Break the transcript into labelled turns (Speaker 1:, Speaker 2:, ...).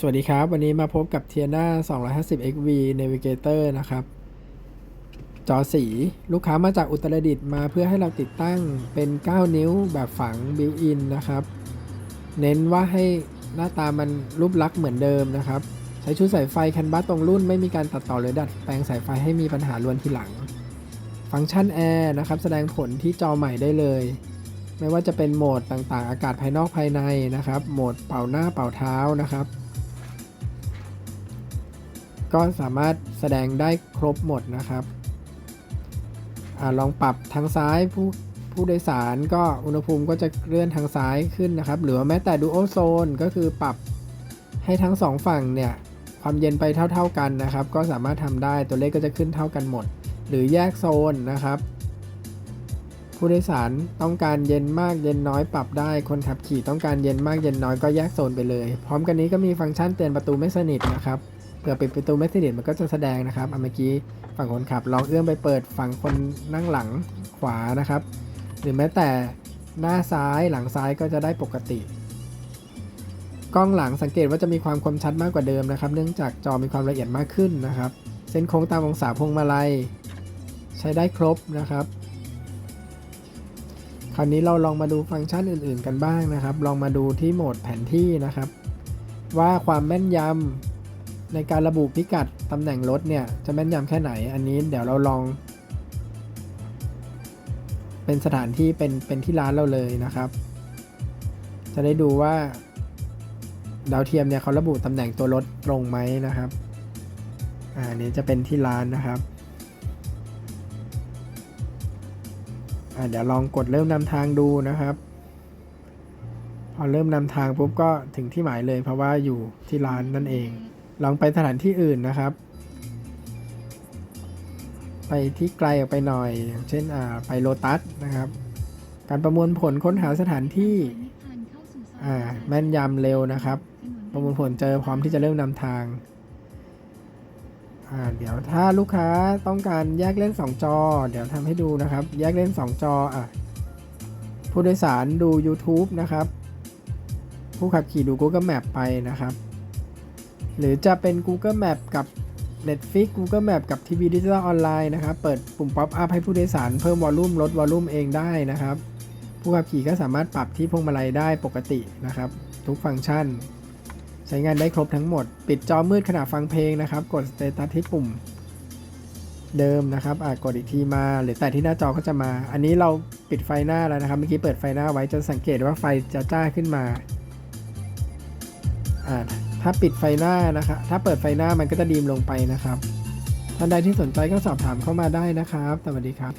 Speaker 1: สวัสดีครับ วันนี้มาพบกับ t i a n a 250 XV Navigator นะครับ จอสี ลูกค้ามาจากอุตรดิตถ์มาเพื่อให้เราติดตั้งเป็น 9 นิ้วแบบฝัง built-in นะครับ เน้นว่าให้หน้าตามันรูปลักษณ์เหมือนเดิมนะครับ ใช้ชุดสายไฟแคนบัสตรงรุ่นไม่มีการตัดต่อหรือดัดแปลงสายไฟให้มีปัญหาลวนทีหลัง ฟังก์ชันแอร์นะครับแสดงผลที่จอใหม่ได้เลย ไม่ว่าจะเป็นโหมดต่างๆ อากาศภายนอกภายในนะครับ โหมดเป่าหน้าเป่าเท้านะครับ ก็สามารถแสดงได้ครบหมดนะครับอลองปรับทางซ้ายผู้ผู้โดยสารก็อุณหภูมิก็จะเลื่อนทางซ้ายขึ้นนะครับ หรือแม้แต่ดูโอโซนก็คือปรับให้ทั้งสองฝั่งเนี่ยความเย็นไปเท่า ๆกันนะครับ ก็สามารถทำได้ตัวเลขก็จะขึ้นเท่ากันหมด หรือแยกโซนนะครับ ผู้โดยสารต้องการเย็นมากเย็นน้อยปรับได้ คนขับขี่ต้องการเย็นมากเย็นน้อยก็แยกโซนไปเลย พร้อมกันนี้ก็มีฟังก์ชันเตือนประตูไม่สนิทนะครับ ผื่อปิดประตูไม่สนิทมันก็จะแสดงนะครับเมื่อกี้ฝั่งคนขับลองเอื้อมไปเปิดฝั่งคนนั่งหลังขวานะครับ หรือแม้แต่หน้าซ้ายหลังซ้ายก็จะได้ปกติ กล้องหลังสังเกตว่าจะมีความคมชัดมากกว่าเดิมนะครับ เนื่องจากจอมีความละเอียดมากขึ้นนะครับ เส้นโค้งตามองศาพวงมาลัย ใช้ได้ครบนะครับ คราวนี้เราลองมาดูฟังก์ชันอื่น ๆ กันบ้างนะครับ ลองมาดูที่โหมดแผนที่นะครับ ว่าความแม่นยำ ในการระบุพิกัดตำแหน่งรถเนี่ยจะแม่นยำแค่ไหน อันนี้เดี๋ยวเราลอง เป็นสถานที่เป็นเป็นที่ร้านเราเลยนะครับ จะได้ดูว่า ดาวเทียมเนี่ยเขาระบุตำแหน่งตัวรถตรงไหมนะครับ อ่านนี้จะเป็นที่ร้านนะครับอ่าเดี๋ยวลองกดเริ่มนำทางดูนะครับ พอเริ่มนำทางปุ๊บก็ถึงที่หมายเลยเพราะว่าอยู่ที่ร้านนั่นเอง ลองไปสถานที่อื่นนะครับ ไปที่ไกลออกไปหน่อย เช่นไปโลตัสนะครับ การประมวลผลค้นหาสถานที่แม่นยำเร็วนะครับ ประมวลผลเจอพร้อมที่จะเริ่มนำทางเดี๋ยวถ้าลูกค้าต้องการแยกเล่น 2 จอ เดี๋ยวทำให้ดูนะครับ แยกเล่น 2 จออะผู้โดยสารดู YouTube นะครับ ผู้ขับขี่ดู Google Map ไปนะครับ หรือจะเป็น Google Map กับ Netflix Google Map กับทีวีดิจิทัลออนไลน์นะครับ เปิดปุ่ม Pop up ให้ผู้โดยสารเพิ่มวอลลุ่มลดวอลลุ่มเองได้นะครับ ผู้ขับขี่ก็สามารถปรับที่พวงมาลัยได้ปกตินะครับ ทุกฟังก์ชัน ใช้งานได้ครบทั้งหมด ปิดจอมืดขณะฟังเพลงนะครับ กดสเตตัสที่ปุ่มเดิมนะครับอาจกดอีกทีมา หรือแต่ที่หน้าจอก็จะมา อันนี้เราปิดไฟหน้าแล้วนะครับ เมื่อกี้เปิดไฟหน้าไว้จะสังเกตว่าไฟจะจ้าขึ้นมาอ่า ถ้าปิดไฟหน้านะครับถ้าเปิดไฟหน้ามันก็จะดีมลงไปนะครับท่านใดที่สนใจก็สอบถามเข้ามาได้นะครับ สวัสดีครับ